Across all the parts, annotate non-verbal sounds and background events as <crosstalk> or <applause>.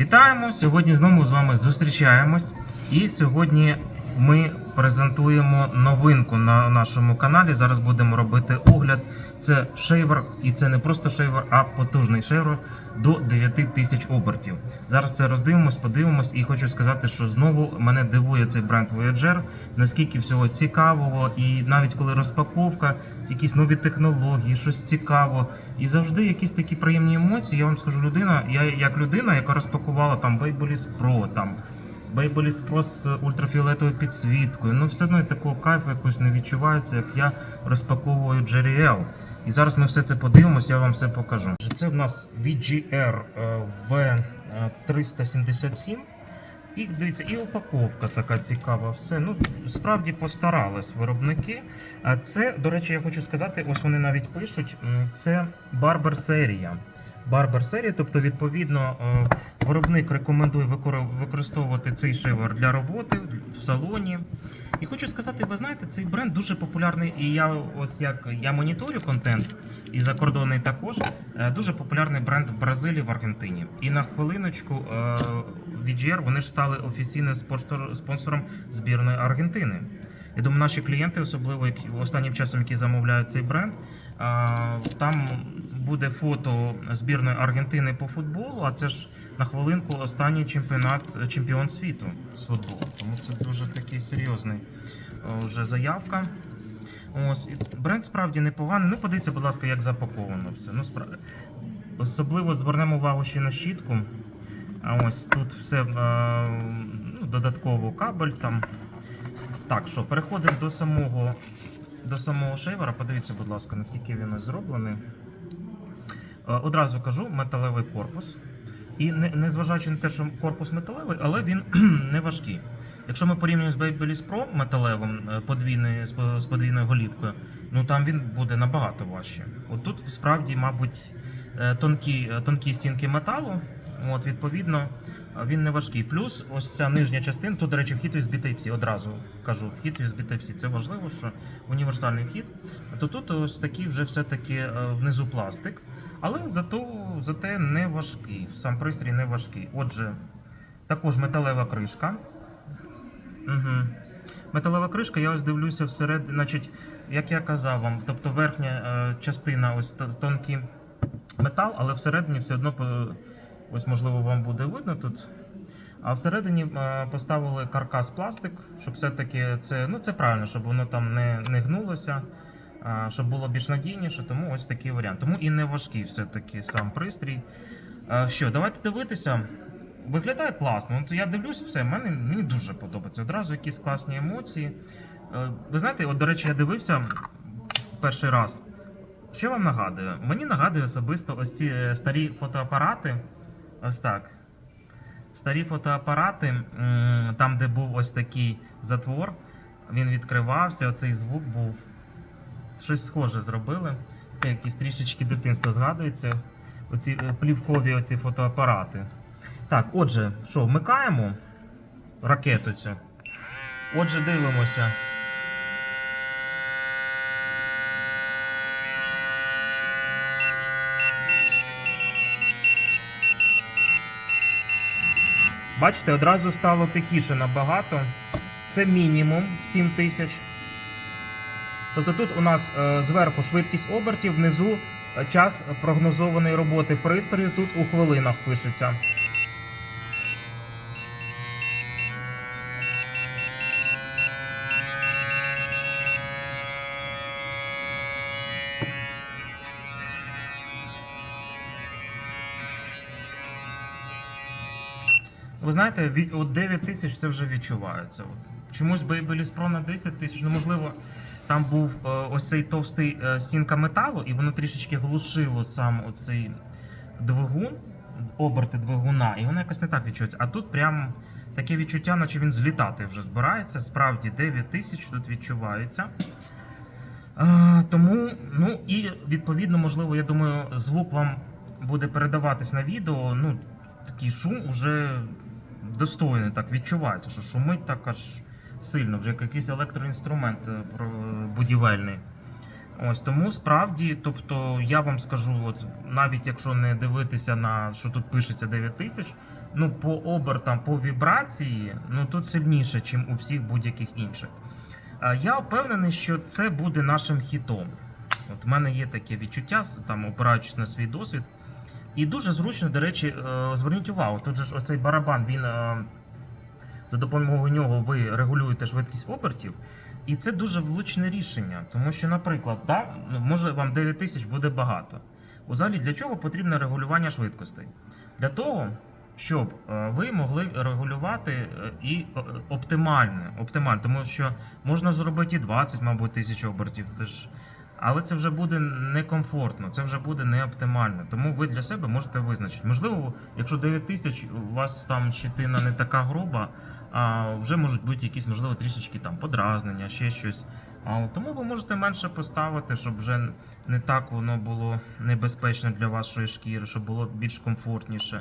Вітаємо! Сьогодні знову з вами зустрічаємось. І сьогодні ми презентуємо новинку на нашому каналі. Зараз будемо робити огляд. Це шейвер, і це не просто шейвер, а потужний шейвер до 9 тисяч обертів. Зараз це роздивимось, подивимось, і хочу сказати, що знову мене дивує цей бренд Voyager, наскільки всього цікавого, і навіть коли розпаковка, якісь нові технології, щось цікаво. І завжди якісь такі приємні емоції. Я вам скажу, людина, я як людина, яка розпакувала там Babyliss Pro, там Babyliss Pro з ультрафіолетовою підсвіткою. Ну все одно такого кайфу якось не відчувається, як я розпаковую JRL. І зараз ми все це подивимося, я вам все покажу. Це в нас VGR е, V377. І дивіться, і упаковка така цікава. Все. Ну, справді постарались виробники. А це, до речі, я хочу сказати, ось вони навіть пишуть, це барбер серія. Barber серія, тобто, відповідно, е, виробник рекомендує використовувати цей шивер для роботи в салоні. І хочу сказати, ви знаєте, цей бренд дуже популярний, і я ось як я моніторю контент і закордонний також. е, Дуже популярний бренд в Бразилії, в Аргентині. І на хвилиночку е, VGR вони ж стали офіційним спонсор- спонсором збірної Аргентини. Я думаю, наші клієнти, особливо які останнім часом, які замовляють цей бренд, там буде фото збірної Аргентини по футболу. А це ж на хвилинку останній чемпіонат чемпіон світу з футболу. Тому це дуже такий серйозний е, вже заявка. Ось бренд справді непоганий. Ну, подивіться, будь ласка, як запаковано все. Ну, справді. Особливо звернемо увагу ще на щітку. А ось тут все е, ну, додатково кабель там. Так, що, переходимо до самого до самого шейвера. Подивіться, будь ласка, наскільки він ось зроблений. Е, Одразу кажу, металевий корпус. І не, незважаючи на те, що корпус металевий, але він <clears throat> не важкий. Якщо ми порівнюємо з Babyliss Pro металевим е, подвійною, з подвійною голівкою, ну там він буде набагато важче. От тут справді, мабуть, е, тонкі, тонкі стінки металу. От, відповідно, він не важкий. Плюс ось ця нижня частина, тут, до речі, вхід USB Type-C, одразу кажу, вхід USB Type-C. Це важливо, що універсальний вхід. То тут ось такий вже все-таки е, внизу пластик. Але зато зате не важкий. Сам пристрій не важкий. Отже, також металева кришка. Угу. Металева кришка, я ось дивлюся всередині, значить, як я казав вам, тобто верхня е, частина ось тонкий метал, але всередині все одно по- ось можливо вам буде видно тут. А всередині е, поставили каркас пластик, щоб все-таки це, ну це правильно, щоб воно там не, не гнулося, щоб було більш надійніше, тому ось такий варіант. Тому і не важкий все-таки сам пристрій. Е, Що, давайте дивитися. Виглядає класно. От я дивлюсь все, мені, мені дуже подобається. Одразу якісь класні емоції. Е, Ви знаєте, от, до речі, я дивився перший раз. Що вам нагадує? Мені нагадує особисто ось ці е, старі фотоапарати. Ось так. Старі фотоапарати, там, де був ось такий затвор, він відкривався, оцей звук був. Щось схоже зробили. Якісь трішечки дитинства згадується. Оці е, плівкові оці фотоапарати. Так, отже, що, вмикаємо ракету цю. Отже, дивимося. Бачите, одразу стало тихіше набагато. Це мінімум 7 тисяч. Тобто тут у нас е, зверху швидкість обертів, внизу е, час прогнозованої роботи пристрою, тут у хвилинах пишеться. Ви знаєте, от 9 тисяч це вже відчувається. Чомусь Babyliss Pro на 10 тисяч, ну можливо, там був е, ось цей товстий е, стінка металу, і воно трішечки глушило сам оцей двигун, оберти двигуна, і воно якось не так відчувається. А тут прям таке відчуття, наче він злітати вже збирається. Справді 9 тисяч тут відчувається. Е, тому, ну і відповідно, можливо, я думаю, звук вам буде передаватись на відео. Ну, такий шум уже достойний, так відчувається, що шумить так аж сильно, вже як якийсь електроінструмент е, будівельний. Ось тому справді, тобто я вам скажу, от навіть якщо не дивитися на що тут пишеться 9 тисяч, ну, по обертам, по вібрації, ну тут сильніше, ніж у всіх будь-яких інших. Е, Я впевнений, що це буде нашим хітом. От в мене є таке відчуття, там опираючись на свій досвід. І дуже зручно, до речі, е, зверніть увагу, тут же ж оцей барабан, він е, за допомогою нього ви регулюєте швидкість обертів. І це дуже влучне рішення, тому що, наприклад, да, може вам 9 тисяч буде багато. Взагалі, для чого потрібне регулювання швидкостей? Для того, щоб е, ви могли регулювати і оптимально, оптимально, тому що можна зробити і 20, мабуть, тисяч обертів. Це ж але це вже буде некомфортно, це вже буде не оптимально. Тому ви для себе можете визначити. Можливо, якщо 9 тисяч, у вас там щитина не така груба, а вже можуть бути якісь, можливо, трішечки там подразнення, ще щось. А тому ви можете менше поставити, щоб вже не так воно було небезпечно для вашої шкіри, щоб було більш комфортніше.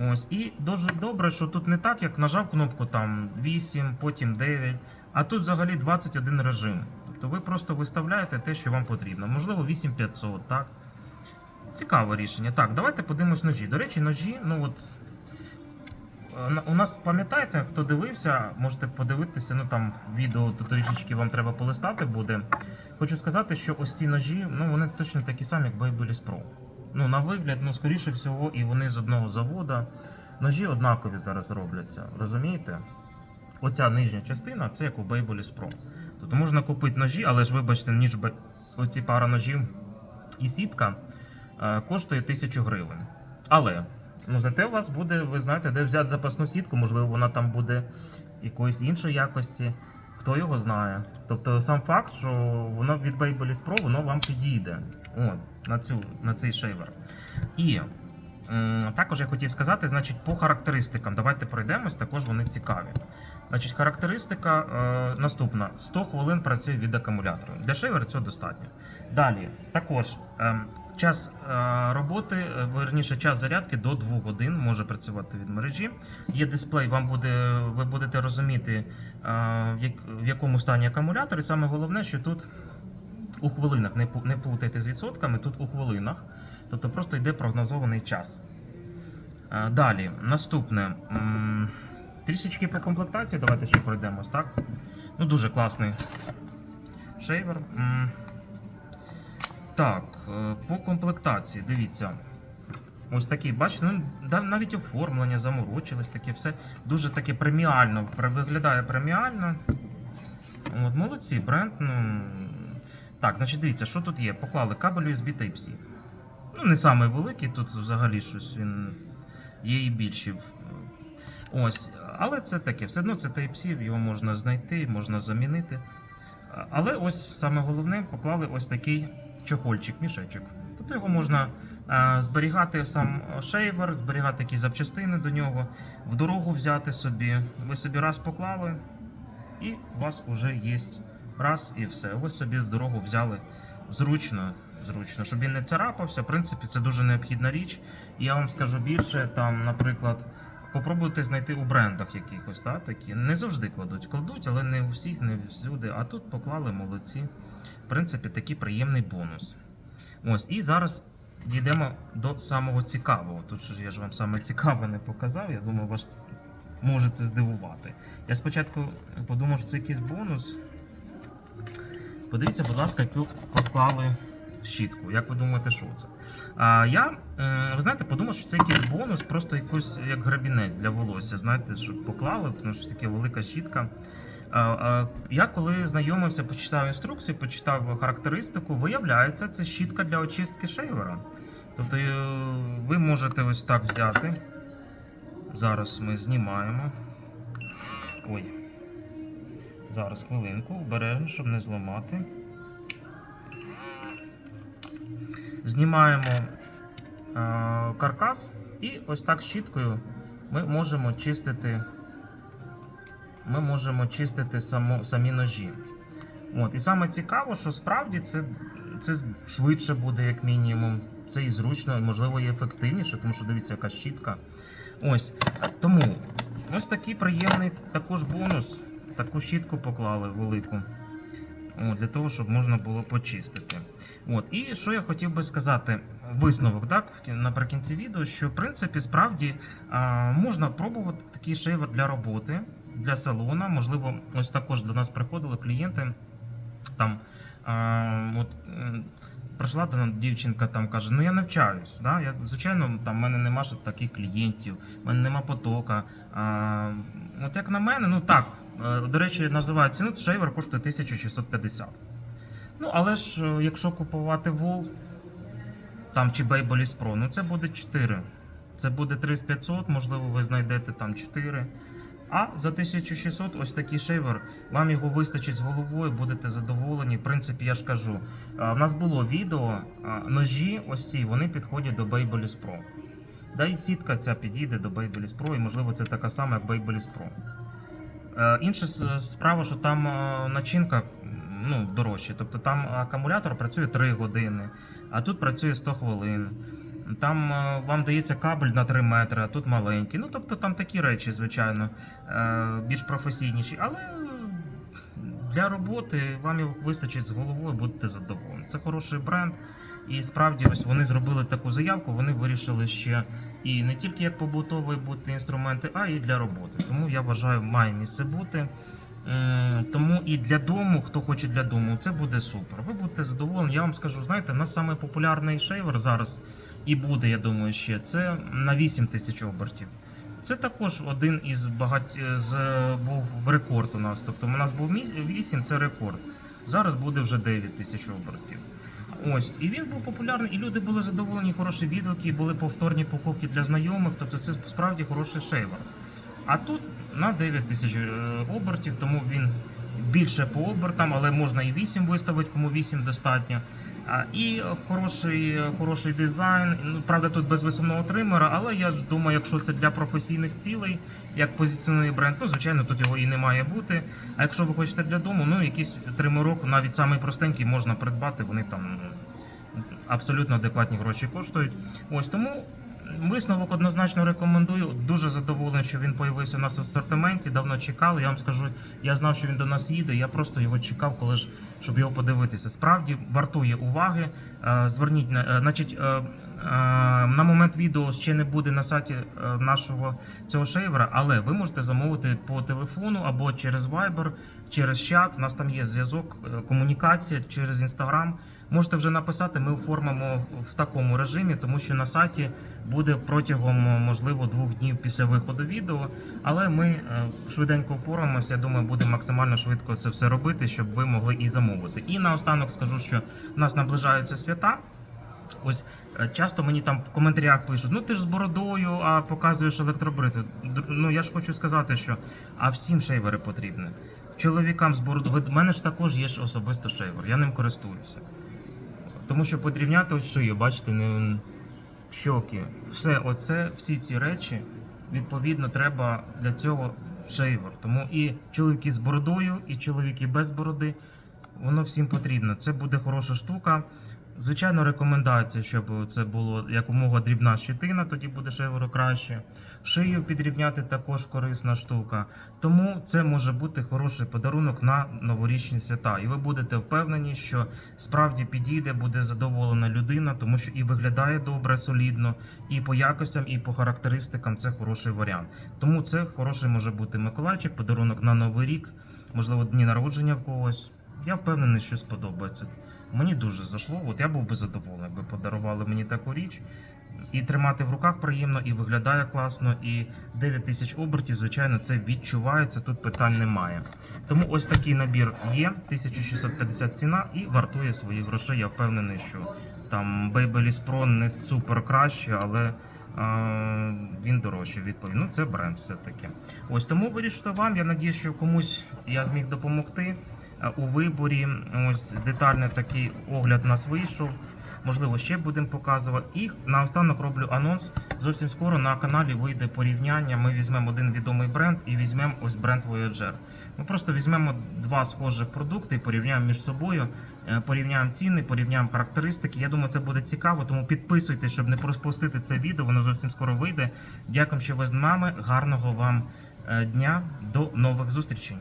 Ось і дуже добре, що тут не так, як нажав кнопку там 8, потім 9, а тут взагалі 21 режим. Тобто ви просто виставляєте те, що вам потрібно. Можливо, 8500, так? Цікаве рішення. Так, давайте подивимось ножі. До речі, ножі, ну от. е, У нас пам'ятаєте, хто дивився, можете подивитися, ну там відео то трішечки вам треба полистати буде. Хочу сказати, що ось ці ножі, ну вони точно такі самі, як Babyliss Pro. Ну, на вигляд, ну, скоріше всього, і вони з одного завода. Ножі однакові зараз робляться, розумієте? Оця нижня частина це як у Babyliss Pro. Тобто можна купити ножі, але ж вибачте, ніж оці пара ножів і сітка е, коштує 1000 гривень. Але ну, зате у вас буде, ви знаєте, де взяти запасну сітку, можливо, вона там буде якоїсь іншої якості. Хто його знає. Тобто сам факт, що воно від Babyliss Pro, воно вам підійде. От, на, цю, на цей шейвер. І також я хотів сказати, значить, по характеристикам. Давайте пройдемось, також вони цікаві. Значить, характеристика е, наступна: 100 хвилин працює від акумулятора. Для шейвера цього достатньо. Далі, також е, час е, роботи, е, верніше, час зарядки до 2 годин може працювати від мережі. Є дисплей, вам буде, ви будете розуміти, е, в якому стані акумулятор. І саме головне, що тут у хвилинах, не, не плутайте з відсотками, тут у хвилинах. Тобто просто йде прогнозований час. Е, Далі, наступне. Трішечки по комплектації, давайте ще пройдемось, так? Ну, дуже класний шейвер. Так, е, по комплектації, дивіться. Ось такий, бачите, ну, навіть оформлення заморочилось, таке все дуже таке преміально, виглядає преміально. От, молодці, бренд. Ну, так, значить, дивіться, що тут є? Поклали кабель USB Type-C. Ну, не самий великий, тут взагалі щось він є і більші. Ось, але це таке, все одно це Type-C, його можна знайти, можна замінити. Але ось саме головне поклали ось такий чохольчик, мішечок. Тобто його можна е, зберігати сам шейвер, зберігати якісь запчастини до нього, в дорогу взяти собі. Ви собі раз поклали, і у вас вже є раз і все. Ви собі в дорогу взяли зручно, зручно, щоб він не царапався. В принципі, це дуже необхідна річ. Я вам скажу більше, там, наприклад. Попробуйте знайти у брендах якихось, та, такі. Не завжди кладуть. Кладуть, але не у всіх, не всюди. А тут поклали молодці. В принципі, такий приємний бонус. Ось, і зараз дійдемо до самого цікавого. Тут же ж я ж вам саме цікаве не показав. Я думаю, вас може це здивувати. Я спочатку подумав, що це якийсь бонус. Подивіться, будь ласка, яку поклали щітку. Як ви думаєте, що це? А я, ви знаєте, подумав, що це якийсь бонус, просто якийсь як грабінець для волосся. Знаєте, що поклали, тому що таке велика щітка. Я коли знайомився, почитав інструкцію, почитав характеристику, виявляється, це щітка для очистки шейвера. Тобто е, ви можете ось так взяти. Зараз ми знімаємо. Ой. Зараз хвилинку, обережно, щоб не зламати. Знімаємо е, каркас і ось так щіткою ми можемо чистити. Ми можемо чистити само, самі ножі. От. І саме цікаво, що справді це, це швидше буде, як мінімум. Це і зручно, і можливо і ефективніше, тому що дивіться, яка щітка. Ось. Тому ось такий приємний також бонус. Таку щітку поклали велику. От, для того, щоб можна було почистити. От. І що я хотів би сказати, висновок так, наприкінці відео, що в принципі справді а, можна пробувати такий шейвер для роботи, для салона. Можливо, ось також до нас приходили клієнти. Там а, от, прийшла до дівчинка, там каже: Ну я навчаюсь. Да? Я, звичайно, там в мене нема таких клієнтів, в мене нема потока. А, от як на мене, ну так, до речі, називають ціну, шейвер коштує 1650. Ну, але ж е, якщо купувати вол там чи Babyliss Pro, ну це буде 4. Це буде 3500, можливо, ви знайдете там 4. А за 1600 ось такий шейвер, вам його вистачить з головою, будете задоволені. В принципі, я ж кажу, а, в нас було відео, ножі ось ці, вони підходять до Babyliss Pro. Да і сітка ця підійде до Babyliss Pro, і можливо це така сама, як Babyliss Pro. Е, Інша справа, що там е, начинка ну, дорожча. Тобто там акумулятор працює 3 години, а тут працює 100 хвилин. Там е, вам дається кабель на 3 метри, а тут маленький. Ну, тобто там такі речі, звичайно, більш професійніші. Але для роботи вам його вистачить з головою, будете задоволені. Це хороший бренд. І справді ось вони зробили таку заявку, вони вирішили ще і не тільки як побутові бути інструменти, а і для роботи. Тому я вважаю, має місце бути. Тому і для дому, хто хоче для дому, це буде супер. Ви будете задоволені. Я вам скажу, знаєте, у нас популярний шейвер зараз і буде, я думаю, ще це на 8 тисяч обертів. Це також один із багать з був рекорд у нас. Тобто у нас був міс- 8, це рекорд. Зараз буде вже 9 тисяч обертів. Ось, і він був популярний, і люди були задоволені, хороші відгуки, були повторні покупки для знайомих. Тобто це справді хороший шейвер. А тут на 9 тисяч е, обертів, тому він більше по обертам, але можна і 8 виставити, кому 8 достатньо. І хороший, хороший дизайн. Ну, правда, тут без висувного тримера, але я думаю, якщо це для професійних цілей, як позиціонує бренд, то звичайно тут його і не має бути. А якщо ви хочете для дому, ну якийсь тримерок, навіть самий простенький, можна придбати. Вони там ну, абсолютно адекватні гроші коштують. Ось тому висновок однозначно рекомендую. Дуже задоволений, що він появився у нас в асортименті. Давно чекали. Я вам скажу, я знав, що він до нас їде. Я просто його чекав, коли ж щоб його подивитися. Справді вартує уваги. Е, Зверніть на е, значить. Е, На момент відео ще не буде на сайті е, нашого цього шейвера, але ви можете замовити по телефону або через Viber, через чат. У нас там є зв'язок, е, комунікація через Instagram. Можете вже написати, ми оформимо в такому режимі, тому що на сайті буде протягом можливо двох днів після виходу відео. Але ми швиденько впораємося. Я думаю, буде максимально швидко це все робити, щоб ви могли і замовити. І наостанок скажу, що в нас наближаються свята. Ось е, часто мені там в коментарях пишуть: ну ти ж з бородою, а показуєш електробрити. Ну я ж хочу сказати, що а всім шейвери потрібні. Чоловікам з бородою. В мене ж також є особисто шейвер, я ним користуюся. Тому що подрівняти ось шию, бачите, не щоки, все оце, всі ці речі, відповідно, треба для цього шейвер. Тому і чоловіки з бородою, і чоловіки без бороди, воно всім потрібно. Це буде хороша штука. Звичайно, рекомендація, щоб це було якомога дрібна щитина, тоді буде шейверу краще. Шию підрівняти також корисна штука. Тому це може бути хороший подарунок на новорічні свята. І ви будете впевнені, що справді підійде, буде задоволена людина, тому що і виглядає добре, солідно, і по якостям, і по характеристикам це хороший варіант. Тому це хороший може бути Миколайчик, подарунок на новий рік, можливо, дні народження в когось. Я впевнений, що сподобається. Мені дуже зайшло. От я був би задоволений, якби подарували мені таку річ. І тримати в руках приємно, і виглядає класно, і 9 тисяч обертів, звичайно, це відчувається, тут питань немає. Тому ось такий набір є, 1650 ціна і вартує свої грошей. Я впевнений, що там Babyliss Pro не супер краще, але він дорожчий, відповідно. Ну, це бренд все-таки. Ось тому вирішите вам. Я надію, що комусь я зміг допомогти у виборі. Ось детальний такий огляд у нас вийшов. Можливо, ще будемо показувати. І наостанок роблю анонс. Зовсім скоро на каналі вийде порівняння. Ми візьмемо один відомий бренд і візьмемо ось бренд Voyager. Ми просто візьмемо два схожих продукти порівняємо між собою, е, порівняємо ціни, порівняємо характеристики. Я думаю, це буде цікаво, тому підписуйтесь, щоб не пропустити це відео. Воно зовсім скоро вийде. Дякую, що ви з нами. Гарного вам е, дня. До нових зустрічей.